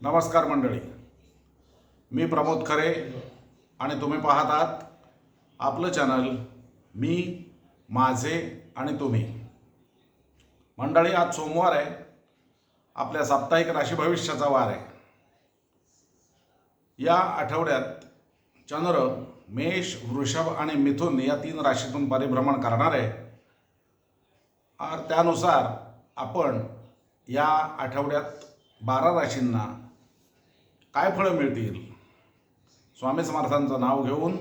नमस्कार मंडळी. मी प्रमोद खरे आणि तुम्ही पाहत आहात आपलं चॅनल मी माझे आणि तुम्ही. मंडळी आज सोमवार आहे. आपल्या साप्ताहिक राशी भविष्याचा वार आहे. या आठवड्यात चंद्र मेष वृषभ आणि मिथुन या तीन राशीतून परिभ्रमण करणार आहे. त्यानुसार आपण या आठवड्यात बारा राशींना काय फळं मिळतील? स्वामी समर्थांचं नाव घेऊन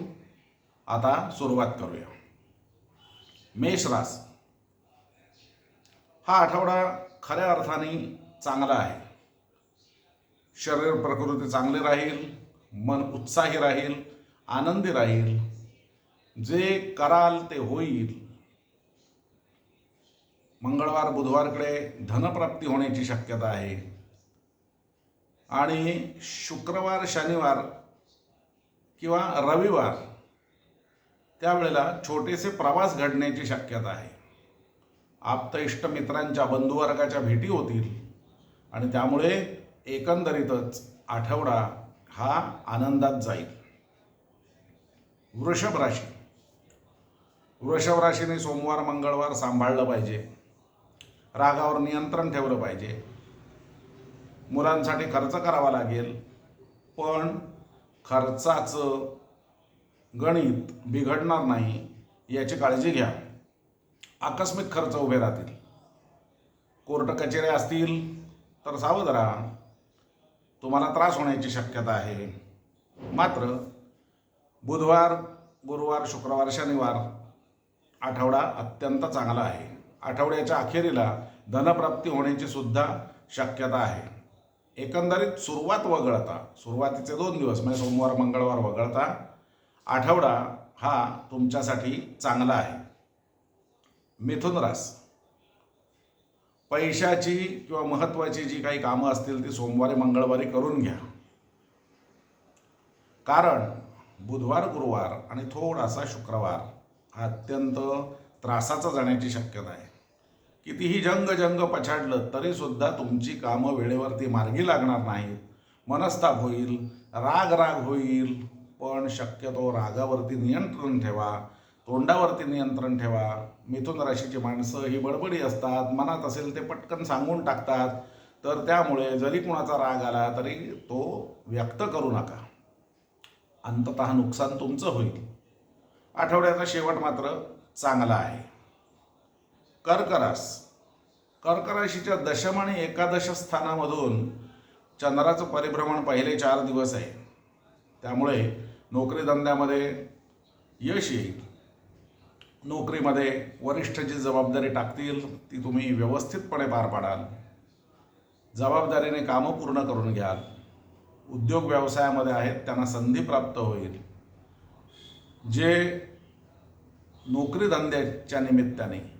आता सुरुवात करूया. मेष रास हा आठवडा खऱ्या अर्थाने चांगला आहे. शरीर प्रकृती चांगली राहील मन उत्साही राहील आनंदी राहील. जे कराल ते होईल. मंगळवार बुधवारकडे धनप्राप्ती होण्याची शक्यता आहे. आणि शुक्रवार शनिवार किंवा रविवार त्यावेळेला छोटेसे प्रवास घडण्याची शक्यता आहे. आप्त इष्ट मित्रांच्या बंधुवर्गाच्या भेटी होतील आणि त्यामुळे एकंदरीतच आठवडा हा आनंदात जाईल. वृषभ राशी. वृषभ राशीने सोमवार मंगळवार सांभाळलं पाहिजे. रागावर नियंत्रण ठेवलं पाहिजे. मुलांसाठी खर्च करावा लागेल. पण खर्चाचं गणित बिघडणार नाही याची काळजी घ्या. आकस्मिक खर्च उभे राहतील. कोर्ट कचेऱ्या असतील तर सावध राहा. तुम्हाला त्रास होण्याची शक्यता आहे. मात्र बुधवार गुरुवार शुक्रवार शनिवार आठवडा अत्यंत चांगला आहे. आठवड्याच्या अखेरीला धनप्राप्ती होण्याची सुद्धा शक्यता आहे. एकंदरीत सुरुवात वगळता सुरुवातीचे दोन दिवस म्हणजे सोमवार मंगळवार वगळता आठवडा हा तुमच्यासाठी चांगला आहे. मिथुन रास. पैशाची किंवा महत्त्वाची जी काही कामं असतील ती सोमवारी मंगळवारी करून घ्या. कारण बुधवार गुरुवार आणि थोडासा शुक्रवार हा अत्यंत त्रासाचा जाण्याची शक्यता आहे. कितीही जंग जंग पछाडलं तरीसुद्धा तुमची कामं वेळेवरती मार्गी लागणार नाहीत. मनस्ताप होईल राग राग होईल पण शक्यतो रागावरती नियंत्रण ठेवा तोंडावरती नियंत्रण ठेवा. मिथुन राशीची माणसं ही बडबडी असतात मनात असेल ते पटकन सांगून टाकतात. तर त्यामुळे जरी कुणाचा राग आला तरी तो व्यक्त करू नका. अंतत नुकसान तुमचं होईल. आठवड्याचा शेवट मात्र चांगला आहे. कर्करास. कर्कराशीच्या दशम आणि एकादश स्थानामधून चंद्राचं परिभ्रमण पहिले चार दिवस आहे. त्यामुळे नोकरीधंद्यामध्ये यश येईल. नोकरीमध्ये वरिष्ठ जी जबाबदारी टाकतील ती तुम्ही व्यवस्थितपणे पार पाडाल. जबाबदारीने कामं पूर्ण करून घ्याल. उद्योग व्यवसायामध्ये आहेत त्यांना संधी प्राप्त होईल. जे नोकरीधंद्याच्या निमित्ताने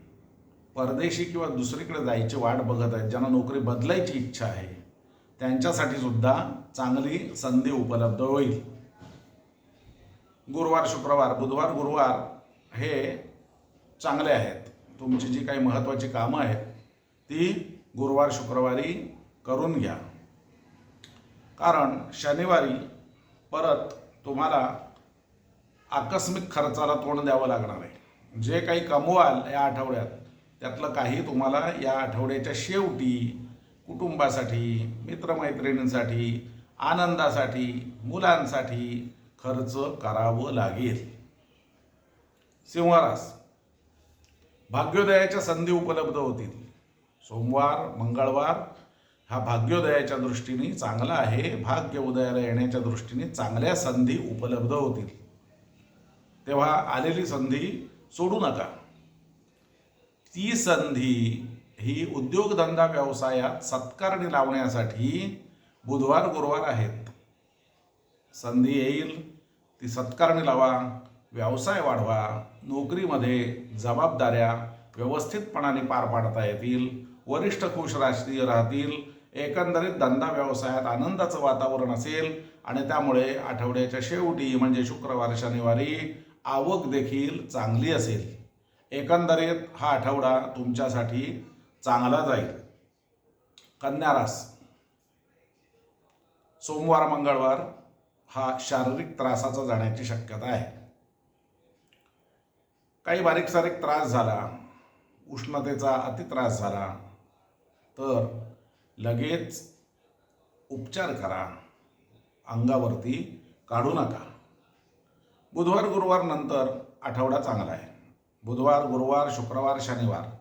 परदेशी किंवा दुसरीकडे जायची वाट बघत आहेत ज्यांना नोकरी बदलायची इच्छा आहे त्यांच्यासाठी सुद्धा चांगली संधी उपलब्ध होईल. गुरुवार शुक्रवार बुधवार गुरुवार हे चांगले आहेत. तुमची जी काही महत्त्वाची कामं आहेत ती गुरुवार शुक्रवारी करून घ्या. कारण शनिवारी परत तुम्हाला आकस्मिक खर्चाला तोंड द्यावं लागणार आहे. जे काही कमवाल या आठवड्यात त्यातलं काही तुम्हाला या आठवड्याच्या शेवटी कुटुंबासाठी मित्रमैत्रिणींसाठी आनंदासाठी मुलांसाठी खर्च करावं लागेल. सिंहरास भाग्योदयाच्या संधी उपलब्ध होतील. सोमवार मंगळवार हा भाग्योदयाच्या दृष्टीने चांगला आहे. भाग्य उदयाला येण्याच्या दृष्टीने चांगल्या संधी उपलब्ध होतील. तेव्हा आलेली संधी सोडू नका. ती संधी ही उद्योगधंदा व्यवसायात सत्कारणी लावण्यासाठी बुधवार गुरुवार आहेत. संधी येईल ती सत्कारणी लावा व्यवसाय वाढवा नोकरीमध्ये जबाबदाऱ्या व्यवस्थितपणाने पार पाडता येतील वरिष्ठ खुश राष्ट्रीय राहतील एकंदरीत धंदा व्यवसायात आनंदाचं वातावरण असेल आणि त्यामुळे आठवड्याच्या शेवटी म्हणजे शुक्रवार शनिवारी आवक देखील चांगली असेल. एकंदरीत हा आठवडा तुमच्यासाठी चांगला जाईल. कन्या रास. सोमवार मंगळवार हा शारीरिक त्रासाचा जाण्याची शक्यता आहे. काही बारीक सारीक त्रास झाला उष्णतेचा अतित्रास झाला तर लगेच उपचार करा. अंगावरती काढू नका. बुधवार गुरुवार नंतर आठवडा चांगला आहे. बुधवार गुरुवार शुक्रवार शनिवार.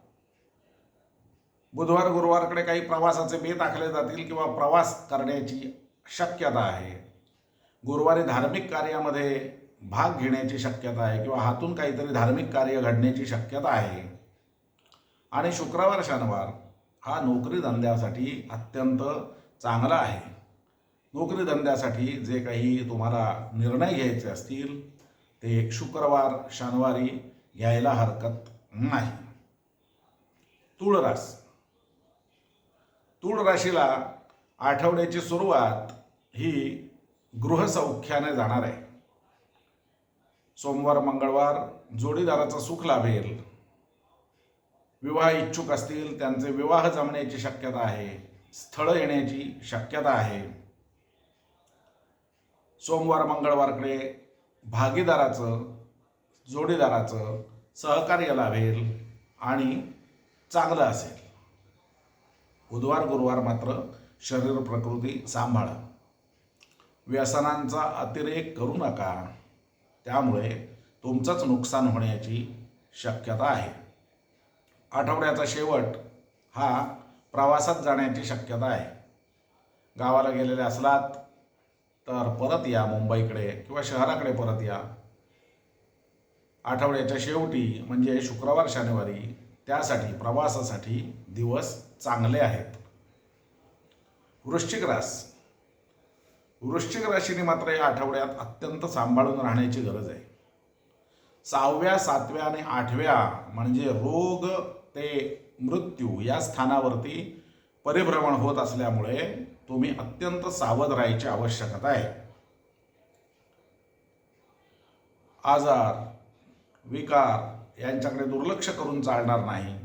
बुधवार गुरुवारकडे काही प्रवासाचे बेत आखले जातील किंवा प्रवास करण्याची शक्यता आहे. गुरुवारी धार्मिक कार्यामध्ये भाग घेण्याची शक्यता आहे किंवा हातून काहीतरी धार्मिक कार्य घडण्याची शक्यता आहे. आणि शुक्रवार शनिवार हा नोकरी धंद्यासाठी अत्यंत चांगला आहे. नोकरी धंद्यासाठी जे काही तुम्हाला निर्णय घ्यायचे असतील ते शुक्रवार शनिवारी घ्यायला हरकत नाही. तूळ रास तूळ राशीला आठवड्याची सुरुवात ही गृहसौख्याने जाणार आहे. सोमवार मंगळवार जोडीदाराचा सुख लाभेल. विवाह इच्छुक असतील त्यांचे विवाह जमण्याची शक्यता आहे. स्थळ येण्याची शक्यता आहे. सोमवार मंगळवारकडे भागीदाराचं जोडीदाराचं सहकार्य लाभेल आणि चांगलं असेल. बुधवार गुरुवार मात्र शरीर प्रकृती सांभाळा. व्यसनांचा अतिरेक करू नका. त्यामुळे तुमचंच नुकसान होण्याची शक्यता आहे. आठवड्याचा शेवट हा प्रवासात जाण्याची शक्यता आहे. गावाला गेलेले असलात तर परत या मुंबईकडे किंवा शहराकडे परत या. आठवड्याच्या शेवटी म्हणजे शुक्रवार शनिवारी त्यासाठी प्रवासासाठी दिवस चांगले आहेत. वृश्चिक रास. वृश्चिक राशीने मात्र या आठवड्यात अत्यंत सांभाळून राहण्याची गरज आहे. सहाव्या सातव्या आणि आठव्या म्हणजे रोग ते मृत्यू या स्थानावरती परिभ्रमण होत असल्यामुळे तुम्ही अत्यंत सावध राहायची आवश्यकता आहे. आजार. विकार यांच्याकडे दुर्लक्ष करून चालणार नाही.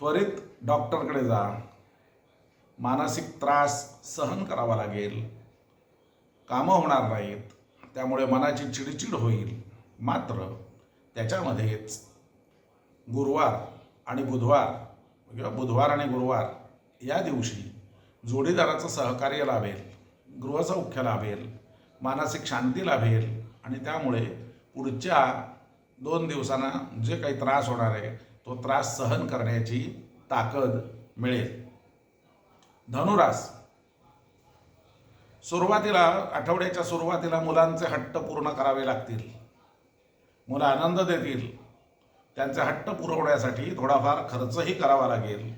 त्वरित डॉक्टरकडे जा. मानसिक त्रास सहन करावा लागेल. कामं होणार नाहीत. त्यामुळे मनाची चिडचिड होईल. मात्र त्याच्यामध्येच गुरुवार आणि बुधवार किंवा बुधवार आणि गुरुवार या दिवशी जोडीदाराचं सहकार्य लाभेल गृहसौख्य लाभेल मानसिक शांती लाभेल आणि त्यामुळे पुढच्या दोन दिवसांना जे काही त्रास होणार आहे तो त्रास सहन करण्याची ताकद मिळेल. धनुरास. सुरुवातीला आठवड्याच्या सुरुवातीला मुलांचे हट्ट पूर्ण करावे लागतील. मुलं आनंद देतील. त्यांचे हट्ट पुरवण्यासाठी थोडाफार खर्चही करावा लागेल.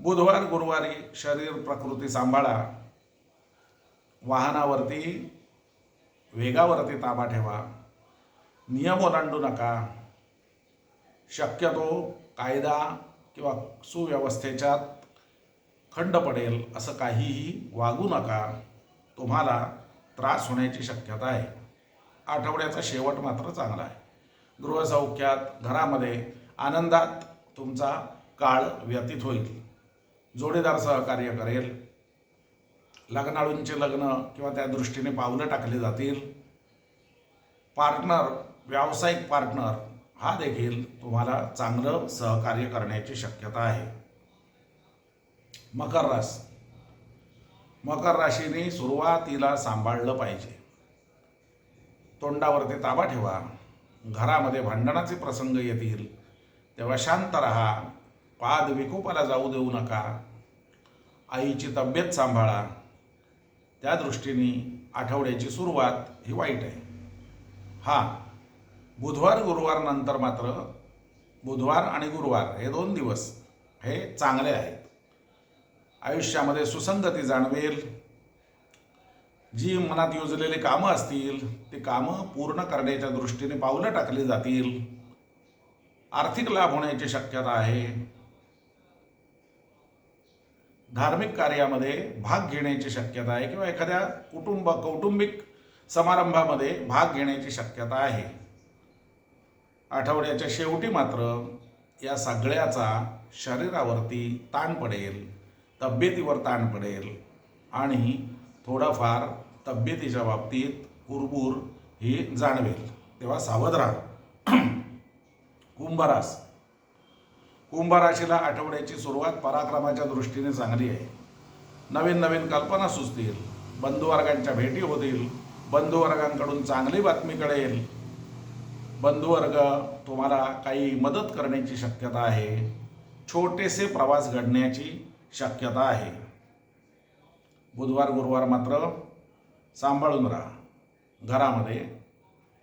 बुधवार गुरुवारी शरीर प्रकृती सांभाळा. वाहनावरती वेगावरती ताबा ठेवा. नियम ओलांडू नका. शक्यतो कायदा किंवा सुव्यवस्थेच्या खंड पडेल असं काहीही वागू नका. तुम्हाला त्रास होण्याची शक्यता आहे. आठवड्याचा शेवट मात्र चांगला आहे. गृहसौख्यात घरामध्ये आनंदात तुमचा काळ व्यतीत होईल. जोडीदार सहकार्य करेल. लग्नाळूंचे लग्न किंवा त्या दृष्टीने पावलं टाकली जातील. पार्टनर व्यावसायिक पार्टनर हा देखील तुम्हाला चांगलं सहकार्य करण्याची शक्यता आहे. मकर रास. मकर राशीने सुरुवातीला सांभाळलं पाहिजे. तोंडावरती ताबा ठेवा. घरामध्ये भांडणाचे प्रसंग येतील. तेव्हा शांत राहा. पाद विकोपाला जाऊ देऊ नका. आईची तब्येत सांभाळा. त्या दृष्टीने आठवड्याची सुरुवात ही वाईट आहे. हा बुधवार गुरुवार नंतर मात्र बुधवार आणि गुरुवार हे दोन दिवस हे चांगले आहेत. आयुष्यामध्ये सुसंगती जाणवेल. जी मनात योजलेली कामं असतील ती कामं पूर्ण करण्याच्या दृष्टीने पावलं टाकली जातील. आर्थिक लाभ होण्याची शक्यता आहे. धार्मिक कार्यामध्ये भाग घेण्याची शक्यता आहे किंवा एखाद्या कुटुंब कौटुंबिक समारंभामध्ये भाग घेण्याची शक्यता आहे. आठवड्याच्या शेवटी मात्र या सगळ्याचा शरीरावरती ताण पडेल तब्येतीवर ताण पडेल आणि थोडाफार तब्येतीच्या बाबतीत कुरबूर ही जाणवेल. तेव्हा सावध राहा. कुंभरास. कुंभ राशीला आठवड्याची सुरुवात पराक्रमाच्या दृष्टीने चांगली आहे. नवीन नवीन कल्पना सुचतील बंधुवर्गांच्या भेटी होतील बंधुवर्गांकडून चांगली बातमी कळेल. बंधुवर्ग तुम्हाला काही मदत करण्याची शक्यता आहे. छोटेसे प्रवास घडण्याची शक्यता आहे. बुधवार गुरुवार मात्र सांभाळून राहा. घरामध्ये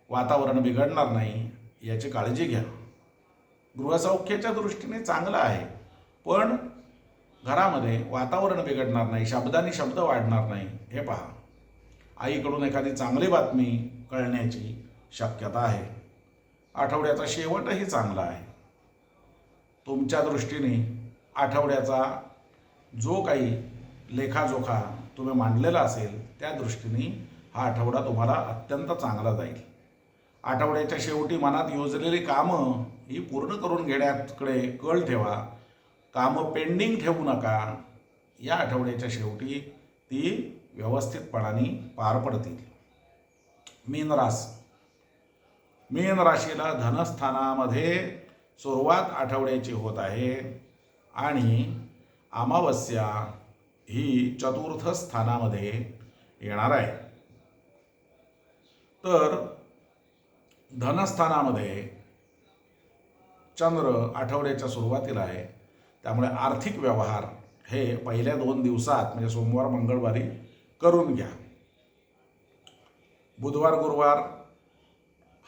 वातावरण बिघडणार नाही याची काळजी घ्या. गृहसौख्याच्या दृष्टीने चांगलं आहे पण घरामध्ये वातावरण बिघडणार नाही शब्दाने शब्द वाढणार नाही. हे पहा. आईकडून एखादी चांगली बातमी कळण्याची शक्यता आहे. आठवड्याचा शेवटही चांगला आहे. तुमच्या दृष्टीने आठवड्याचा जो काही लेखाजोखा तुम्ही मांडलेला असेल त्या दृष्टीने हा आठवडा तुम्हाला अत्यंत चांगला जाईल. आठवड्याच्या शेवटी मनात योजलेली कामं ही पूर्ण करून घेण्याकडे कल ठेवा. कामं पेंडिंग ठेवू नका. या आठवड्याच्या शेवटी ती व्यवस्थितपणाने पार पडतील. मीन रास मीन राशीला धनस्थानामध्ये सुरुवात आठवड्याची होत आहे आणि अमावस्या ही चतुर्थ स्थानामध्ये येणार आहे. तर धनस्थानामध्ये चंद्र आठवड्याच्या सुरुवातीला आहे. त्यामुळे आर्थिक व्यवहार हे पहिल्या दोन दिवसात म्हणजे सोमवार मंगळवारी करून घ्या. बुधवार गुरुवार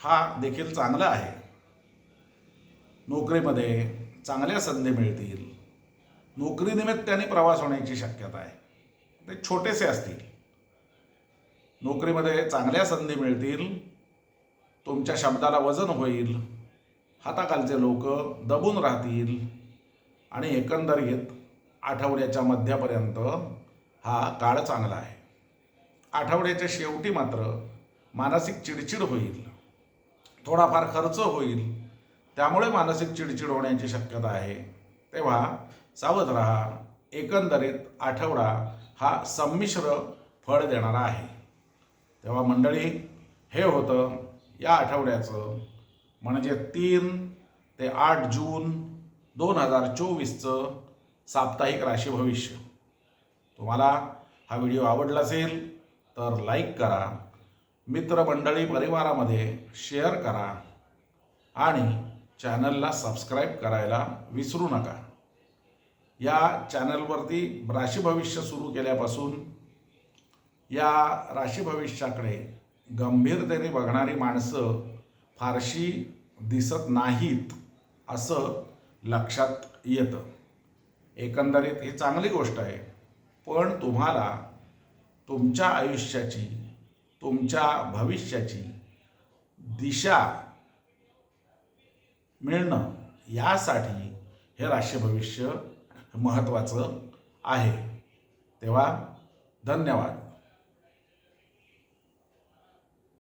हा देखील चांगला आहे. नोकरीमध्ये चांगल्या संधी मिळतील. नोकरीनिमित्ताने प्रवास होण्याची शक्यता आहे. ते छोटेसे असतील. नोकरीमध्ये चांगल्या संधी मिळतील. तुमच्या शब्दाला वजन होईल. हाताखालचे लोक दबून राहतील आणि एकंदरीत आठवड्याच्या मध्यापर्यंत हा काळ चांगला आहे. आठवड्याच्या शेवटी मात्र मानसिक चिडचिड होईल. थोडाफार खर्च होईल. त्यामुळे मानसिक चिडचिड होण्याची शक्यता आहे. तेव्हा सावध राहा. एकंदरीत आठवडा हा संमिश्र फळ देणारा आहे. तेव्हा मंडळी हे होतं या आठवड्याचं म्हणजे तीन ते आठ जून दोन हजार चोवीसचं साप्ताहिक राशी भविष्य. तुम्हाला हा व्हिडिओ आवडला असेल तर लाईक करा मित्रमंडळी परिवारामध्ये शेअर करा आणि चॅनलला सबस्क्राईब करायला विसरू नका. या चॅनलवरती राशी भविष्य सुरू केल्यापासून या राशी भविष्याकडे गंभीरतेने बघणारी माणसं फारशी दिसत नाहीत असं लक्षात येतं. एकंदरीत ही चांगली गोष्ट आहे. पण तुम्हाला तुमच्या आयुष्याची तुमच्या भविष्याची दिशा मिळणं यासाठी हे राशी भविष्य महत्त्वाचं आहे. तेव्हा धन्यवाद.